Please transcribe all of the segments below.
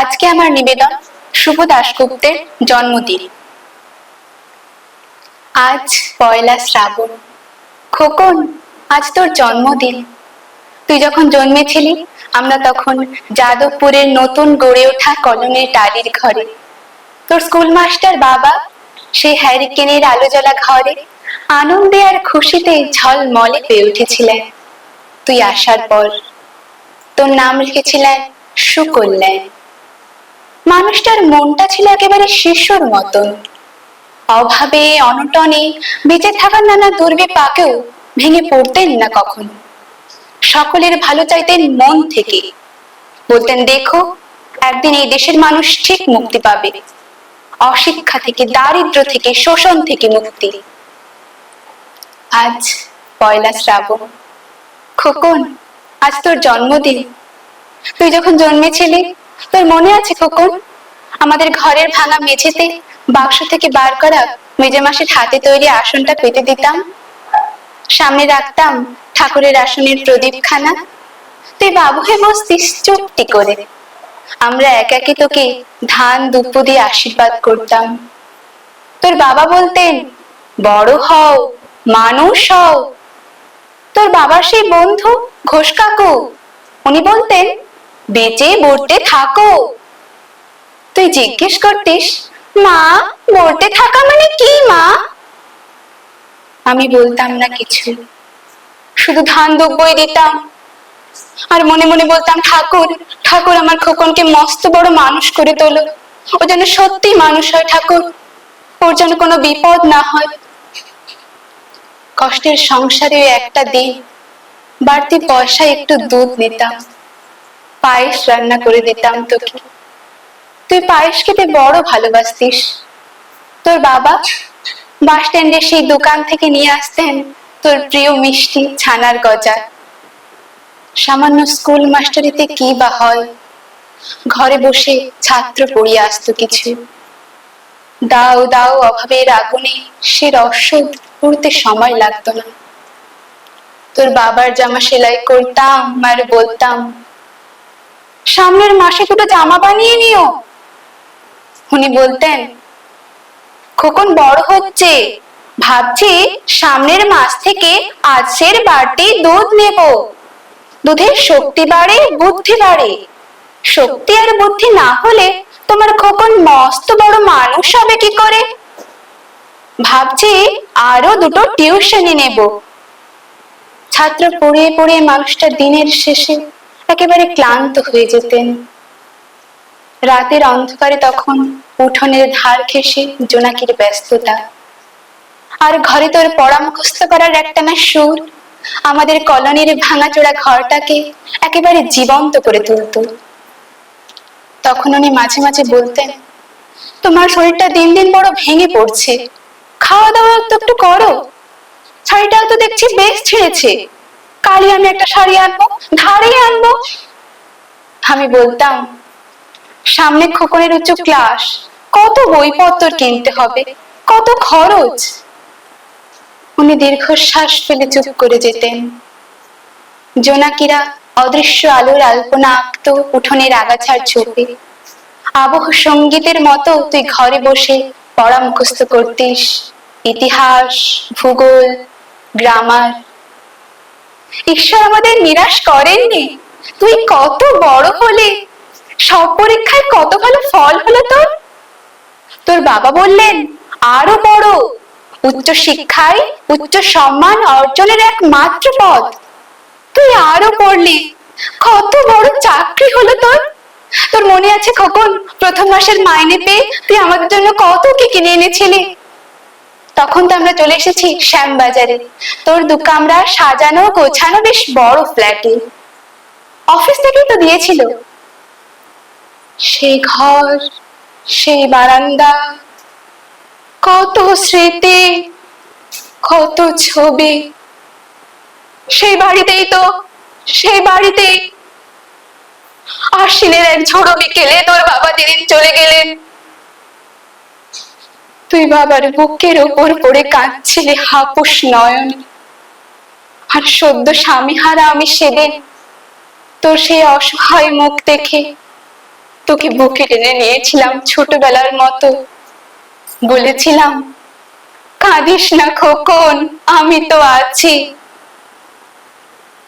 আজকে আমার নিবেদন শুভ দাশগুপ্তের জন্মদিন। আজ পয়লা শ্রাবণ। খোকন, আজ তোর জন্মদিন। তুই যখন জন্মেছিলি, আমরা তখন যাদবপুরের নতুন গড়ে ওঠা কলমের টালির ঘরে। তোর স্কুল মাস্টার বাবা সেই হ্যারিকেনের আলো জ্বলা ঘরে আনন্দে আর খুশিতে ঝলমলে পেয়ে উঠেছিলেন। তুই আসার পর তোর নাম লিখেছিলেন সুকল্যাণ। মানুষটার মনটা ছিল একেবারে শিশুর মতন। অভাবে, অনটনে, বেঁচে থাকার নানা দুর্বিপাকেও ভেঙে পড়তেন না কখন। সকলের ভালো চাইতেন মন থেকে। বলতেন, দেখো, একদিন এই দেশের মানুষ ঠিক মুক্তি পাবে। অশিক্ষা থেকে, দারিদ্র থেকে, শোষণ থেকে মুক্তি। আজ পয়লা শ্রাবণ। খোকন, আজ তোর জন্মদিন। তুই যখন জন্মেছিলি তোর মনে আছে খোকন? আমাদের ঘরের ভাঙা মেঝেতে বাক্স থেকে বার করা মেজে মাসের হাতে তৈরি আসনটা পেতে দিতাম। সামনে রাখতাম ঠাকুরের আসনের প্রদীপখানা। তুই বাবু হয়ে বসতিস চুপটি করে। আমরা একাকি তোকে ধান দুপ্পু দিয়ে আশীর্বাদ করতাম। তোর বাবা বলতেন, বড় হও, মানুষ হও। তোর বাবার সেই বন্ধু ঘোষ কাকু, উনি বলতেন বেঁচে বলতে থাকো। তুই জিজ্ঞেস করতিস, মা বলতে থাকা মানে কি, মা? আমি বলতাম, না কিছু। শুধু ধান দুব্বই দিতাম। আর মনে মনে বলতাম, ঠাকুর ঠাকুর আমার খোকনকে মস্ত বড় মানুষ করে তোলো। ও যেন সত্যি মানুষ হয়, ঠাকুর। ওর যেন কোনো বিপদ না হয়। কষ্টের সংসারে একটা দিন বাড়তি পয়সা একটু দুধ নিতাম। পায়েস রান্না করে দিতাম তোকে। তুই পায়েস খেতে বড় ভালোবাসতিস। তোর বাবা বাস স্ট্যান্ডের সেই দোকান থেকে নিয়ে আসতেন তোর প্রিয় মিষ্টি ছানার গজা। সামান্য স্কুল মাস্টারিতে কি বা হয়? ঘরে বসে ছাত্র পড়িয়ে আসতো কিছু। দাও দাও অভাবের আগুনে সে রসদ পড়তে সময় লাগতো না। তোর বাবার জামা সেলাই করতাম আর বলতাম সামনের মাসে দুটো জামা বানিয়ে নিও। উনি বলতেন, খোকন বড় হচ্ছে। ভাবছি সামনের মাস থেকে আজের বাড়তি দুধ নেব। দুধের শক্তি বাড়ে, বুদ্ধি বাড়ে। শক্তি আর বুদ্ধি না হলে তোমার খোকন মস্ত বড় মানুষ হবে কি করে? ভাবছি আরও দুটো টিউশনি নেব। ছাত্র পড়িয়ে পড়িয়ে মানুষটা দিনের শেষে একেবারে ক্লান্ত হয়ে যেতেন। রাতের অন্ধকারে তখন উঠোনের ধার ঘেঁষে জোনাকির ব্যস্ততা। আর ঘরে তোর পড়া করার একটানা সুর, আমাদের কলোনির ভাঙাচোরা ঘরটাকে একেবারে জীবন্ত করে তুলতো। তখন উনি মাঝে মাঝে বলতেন, তোমার শরীরটা দিন দিন বড় ভেঙে পড়ছে। খাওয়া দাওয়া তো একটু করো। শাড়িটাও তো দেখছি বেশ ছেড়েছে। কালই আমি একটা শাড়ি আনব ধারে আনব। আমি বলতাম, সামনে খোকনের উচ্চ ক্লাস, কত বইপত্র কিনতে হবে, কত খরচ। উনি দীর্ঘশ্বাস ফেলে চুপ করে যেতেন। জোনাকিরা অদৃশ্য আলোর আলপনা আঁকতো উঠোনের আগাছার ছবি আবহ সঙ্গীতের মতো তুই ঘরে বসে পড়া মুখস্থ করতিস। ইতিহাস, ভূগোল, গ্রামার ঈশ্বর আমাদের নিরাশ করেননি। তুই কত বড় হলে। সব পরীক্ষায় কত ভালো ফল হলো তোর? তোর বাবা বললেন, আরও বড়। উচ্চ শিক্ষায় উচ্চ সম্মান অর্জনের এক মাত্র পথ। তুই আরও পড়লি। কত বড় চাকরি হলো তোর? তোর মনে আছে খোকন প্রথম মাসের মাইনে পেয়ে তুই আমাদের জন্য কত কি কিনে এনেছিলি? তখন তো আমরা চলে এসেছি শ্যামবাজারে। তোর দু কামরা সাজানো গোছানো বেশ বড় ফ্ল্যাটে। অফিস থেকেই তো দিয়েছিল। সেই ঘর, সেই বারান্দা, কত স্মৃতি, কত ছবি। সেই বাড়িতেই তো, সেই বাড়িতেই। আশ্বিনের এক ঝোড়ো বিকেলে তোর বাবা যেদিন চলে গেলেন তুই বাবার বুকের ওপর পড়ে কাঁদছিলি, হাপুস নয়ন। আর সদ্য স্বামী হারা আমি সেদিন তোর সেই অসহায় মুখ দেখে। তোকে বুকে টেনে নিয়েছিলাম ছোটবেলার মতো। বলেছিলাম, কাঁদিস না খোকন, আমি তো আছি।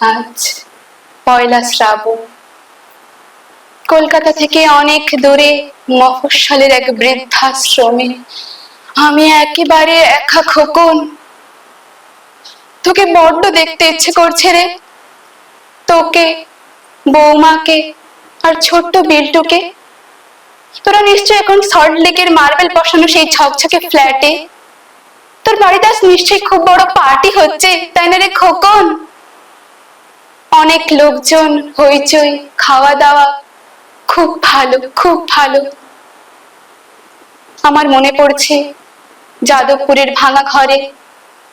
আজ পয়লা শ্রাবণ। কলকাতা থেকে অনেক দূরে মফস্বলের এক বৃদ্ধাশ্রমে আমি একেবারে একা খোকন। তোকে বড্ড দেখতে ইচ্ছে করছে রে। তোকে, বৌমাকে আর ছোট্ট বিল্টুকে। তোরা নিশ্চয় এখন সল্ট লেকের মার্বেল বসানো সেই ঝকঝকে ফ্ল্যাটে তোর বাড়িতে আজ নিশ্চয়ই খুব বড় পার্টি হচ্ছে, তাই না রে খোকন? অনেক লোকজন, হইচই খাওয়া দাওয়া খুব ভালো খুব ভালো। আমার মনে পড়ছে যাদবপুরের ভাঙা ঘরে।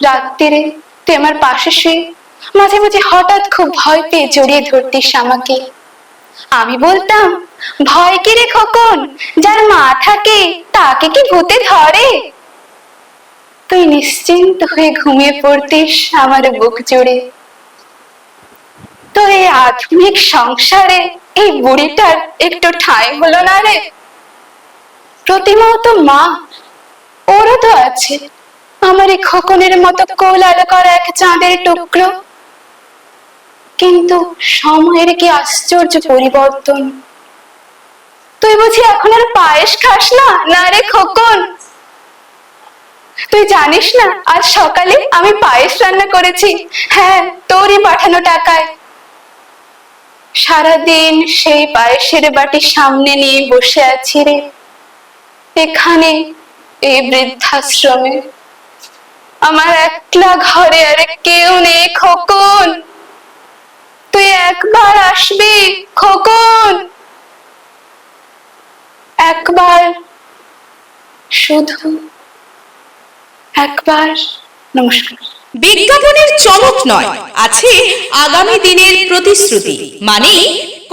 রাত্রিরে তুই আমার পাশে শুয়ে মাঝে মাঝে হঠাৎ খুব ভয় পেয়ে জড়িয়ে ধরতিস আমাকে। আমি বলতাম, ভয় কি রে খোকন? যার মা থাকে, তাকে কি ভূতে ধরে? তুই নিশ্চিন্ত হয়ে ঘুমিয়ে পড়তিস আমার বুক জুড়ে। তো এই আধুনিক সংসারে এই বুড়িটার একটু ঠাঁই হলো না রে? প্রতিমা তো মা ওরও তো আছে। আমার এই খোকনের মতো কোল আলো করা এক চাঁদের টুকরো। কিন্তু সময়ের কি আশ্চর্য পরিবর্তন। তুই বুঝি এখন আর পায়েস খাস না? না রে খোকন। তুই জানিস না, আজ সকালে আমি পায়েস রান্না করেছি। হ্যাঁ তোরই পাঠানো টাকায়। সারাদিন সেই পায়েসের বাটি সামনে নিয়ে বসে আছি রে। এখানে এই বৃদ্ধাশ্রমে। আমার একলা ঘরে আর কেউ নেই খোকন। তুই একবার আসবি খোকন। একবার শুধু একবার নমস্কার। বিজ্ঞাপনের চমক নয়, আছে আগামী দিনের প্রতিশ্রুতি মানে